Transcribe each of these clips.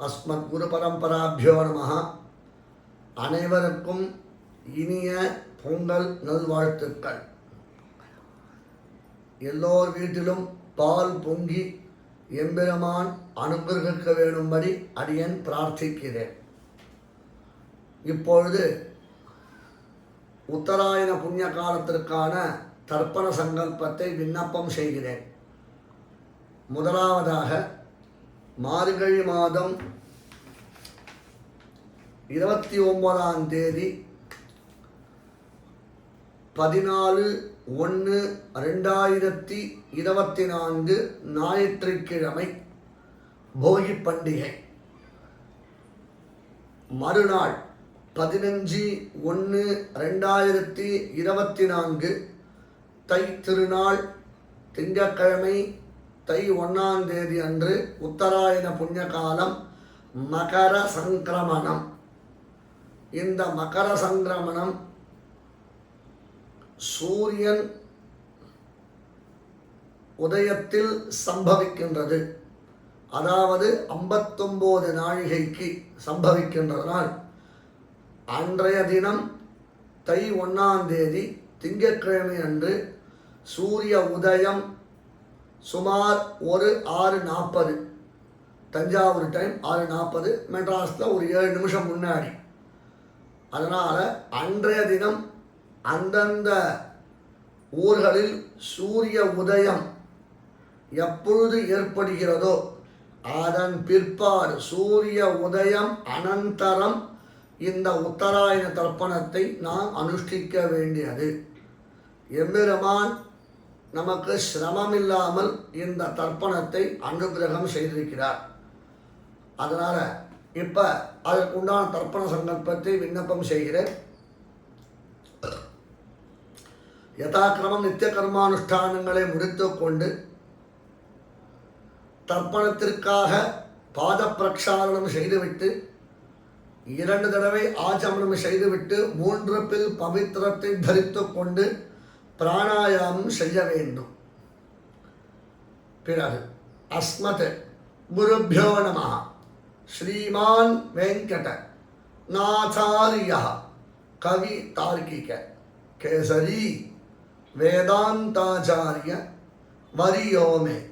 அஸ்மத் குரு பரம்பராபியோ நம அனைவருக்கும் இனிய பொங்கல் நல்வாழ்த்துக்கள். எல்லோர் வீட்டிலும் பால் பொங்கி எம்பெருமான் அனுகிரகிக்க வேணும்படி அடியன் பிரார்த்திக்கிறேன். இப்பொழுது உத்தராயண புண்ணிய காலத்திற்கான தர்ப்பண சங்கல்பத்தை விண்ணப்பம் செய்கிறேன். முதலாவதாக மார்கழி மாதம் இருபத்தி ஒன்பதாம் தேதி பதினாலு ஒன்று ரெண்டாயிரத்தி இருபத்தி நான்கு ஞாயிற்றுக்கிழமை போகி பண்டிகை. மறுநாள் பதினஞ்சு ஒன்று ரெண்டாயிரத்தி இருபத்தி நான்கு தை திருநாள் திங்கக்கிழமை தை ஒன்றாம் தேதி அன்று உத்தராயண புண்ணிய காலம் மகர சங்கிரமணம். இந்த மகர சங்கிரமணம் சூரியன் உதயத்தில் சம்பவிக்கின்றது. அதாவது ஐம்பத்தொம்போது நாழிகைக்கு சம்பவிக்கின்றதனால் அன்றைய தினம் தை ஒன்றாம் தேதி திங்கட்கிழமை அன்று சூரிய உதயம் சுமார் ஒரு ஆறு நாற்பது. தஞ்சாவூர் டைம் ஆறு நாற்பது மெட்ராஸில் ஒரு ஏழு நிமிஷம் முன்னாடி. அதனால் அன்றைய தினம் அந்தந்த ஊர்களில் சூரிய உதயம் எப்பொழுது ஏற்படுகிறதோ அதன் பிற்பாடு சூரிய உதயம் அனந்தரம் இந்த உத்தராயண தர்ப்பணத்தை நாம் அனுஷ்டிக்க வேண்டியது. எம்பெருமான் நமக்கு சிரமமில்லாமல் இந்த தர்ப்பணத்தை அனுகிரகம் செய்திருக்கிறார். அதனால் இப்போ அதற்குண்டான தர்ப்பண சங்கல்பத்தை விண்ணப்பம் செய்கிறேன். யதாக்கிரமம் நித்திய கர்மானுஷ்டானங்களை முடித்து கொண்டு தர்ப்பணத்திற்காக பாத பிரக்ஷாலனம் செய்துவிட்டு இரண்டு தடவை ஆச்சமனம் செய்துவிட்டு மூன்று பில் பவித்திரத்தை தரித்து கொண்டு பிராணாயாமம் செய்ய வேண்டும் பிறகு அஸ்மத் குருபியோ நம ஸ்ரீமான் வெங்கட நாச்சாரியா. கவி தார்க்கிக. கேசரி வேதாந்தாச்சாரிய வரியோமே.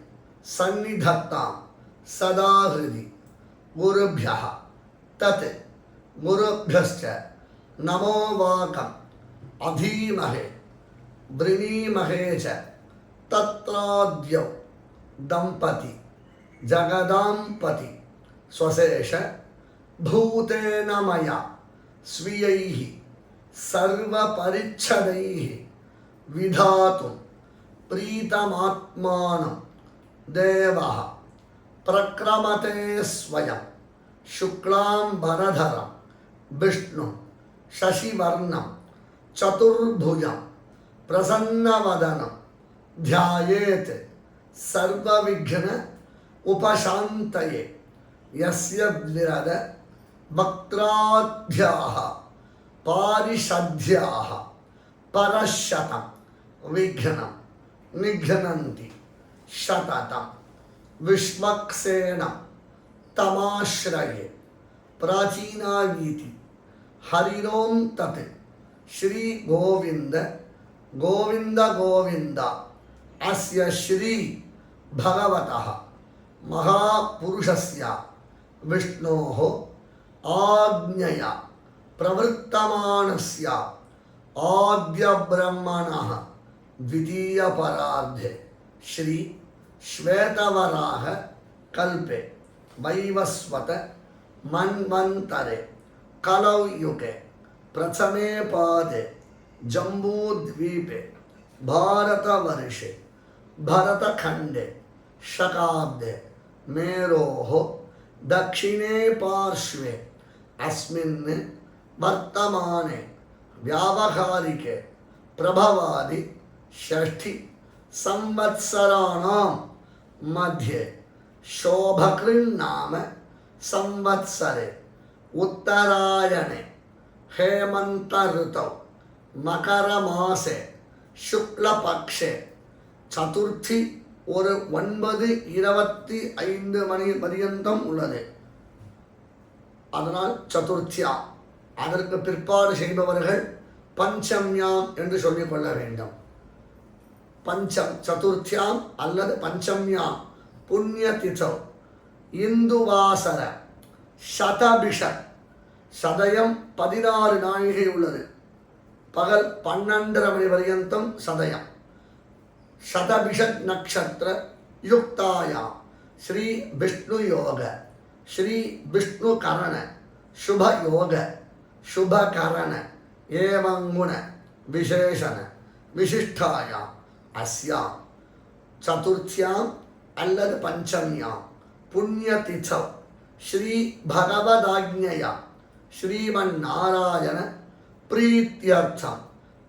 சந்நிதத்தாம் சதா ஹிருதி தத் குருபியஸ்ட நமோ வாக்கம் அதீமகே वृणीमहे च तत्राद्यौ। दम्पति। स्वशेष। भूतेन मया। स्वीयैः। सर्वपरिच्छदैः। विधातुं प्रीतमात्मानं। देवः। प्रक्रमते स्वयं। शुक्लाम्बरधरं विष्णुं शशिवर्णं। चतुर्भुजं പ്രസന്നവദനം. ധ്യായേത്. സർവവിഘ്ന ഉപശാന്തയെ. യസ്യ വിരത വക്രാധ്യാഹ പാരിഷധ്യാഹ. പരശതം. വിഘ്നം. നിഘ്നന്തി. ശതതം. വിഷ്മക്സേണ. തമാശ്രയെ. പ്രാചീനാവീതി. ഹരിരോം തത്. ശ്രീ ഗോവിന്ദ गोविन्द गोविंद। अस्य श्री भगवतः। महापुरुषस्य। विष्णोः आज्ञया। आद्यब्रह्मणः। द्वितीयपरार्धे। श्री श्वेतवराह कल्पे। वैवस्वत मन्वन्तरे। कलौ युगे। प्रथमे पादे। जम्बूद्वीपे, भारतवर्षे, भरतखण्डे शकाब्दे मेरोः, दक्षिणे पार्श्वे, अस्मिन् वर्तमाने व्यावहारिके, प्रभवादि षष्ठि संवत्सराणां मध्ये शोभकृन्नाम संवत्सरे, उत्तरायणे हेमन्त ऋतौ மகரமாசே சுக்லபக்ஷ. சதுர்த்தி ஒரு ஒன்பது இருபத்தி ஐந்து மணி பரியந்தம் உள்ளது. அதனால் சதுர்த்தியா? அதற்கு பிற்பாடு செய்பவர்கள் பஞ்சம்யாம் என்று சொல்லிக் கொள்ள வேண்டும். பஞ்சம் சதுர்த்தியாம் அல்லது பஞ்சம்யாம்? புண்ணிய திசோ. இந்துவாசர சதபிஷ. சதயம் பதினாறு நாழிகை உள்ளது. பகல் பன்னெண்டரை மணி பர்யந்தம் சதயம். சதபிஷத் நக்ஷத்திர யுக்தாயாம் ஸ்ரீ விஷ்ணு யோக. ஸ்ரீ விஷ்ணு கரண. சுப யோக. சுப கரண. ஏவங்குண விசேஷண விசிஷ்டாயாம். அஸ்யாம். சதுர்த்தியாம் அல்லது பஞ்சமியாம். புண்ணியதிசவ் ஸ்ரீ பகவதாஜ்ஞயா ஸ்ரீமன் நாராயண பிரீத்தியர்த்தம்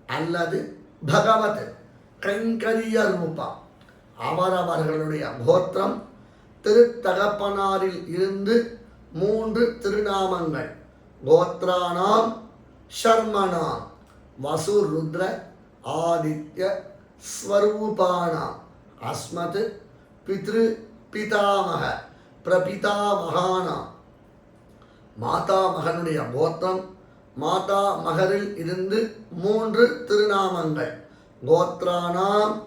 அல்லது பகவத் கைங்கரிய ரூபா அவரவர்களுடைய கோத்திரம் திருத்தகப்பனாரில் இருந்து மூன்று திருநாமங்கள் கோத்ரானாம் வசு ருத்ர ஆதித்ய ஸ்வரூபானாம் அஸ்மத் பித்ரு பிதாமக பிரபிதாமகானாம் மாதாமகனுடைய கோத்திரம் மாதா மகரில் இருந்து மூன்று திருநாமங்கள். கோத்ரானாம்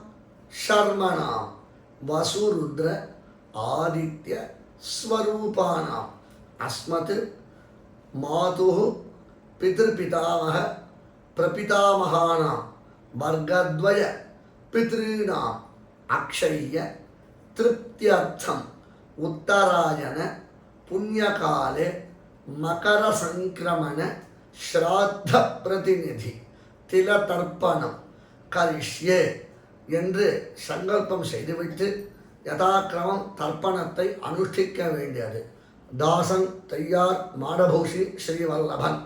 ஷர்மனாம் வசுருத்ர ஆதித்ய ஸ்வரூபானாம். அஸ்மத் மாது பிதிருபிதாமக பிரபிதாமகானாம். வர்க்கத்வய பித்ருணாம் அக்ஷய்ய திருப்தியர்த்தம். உத்தராயண புண்ணியகாலே மகர சங்கிரமண ஸ்ராத்த பிரதிநிதி தில தர்ப்பணம் கரிஷ்யே என்று சங்கல்பம் செய்துவிட்டு யதாக்கிரமம் தர்ப்பணத்தை அனுஷ்டிக்க வேண்டியது. தாசன் தையார் மாடபூஷி ஸ்ரீவல்லபன்.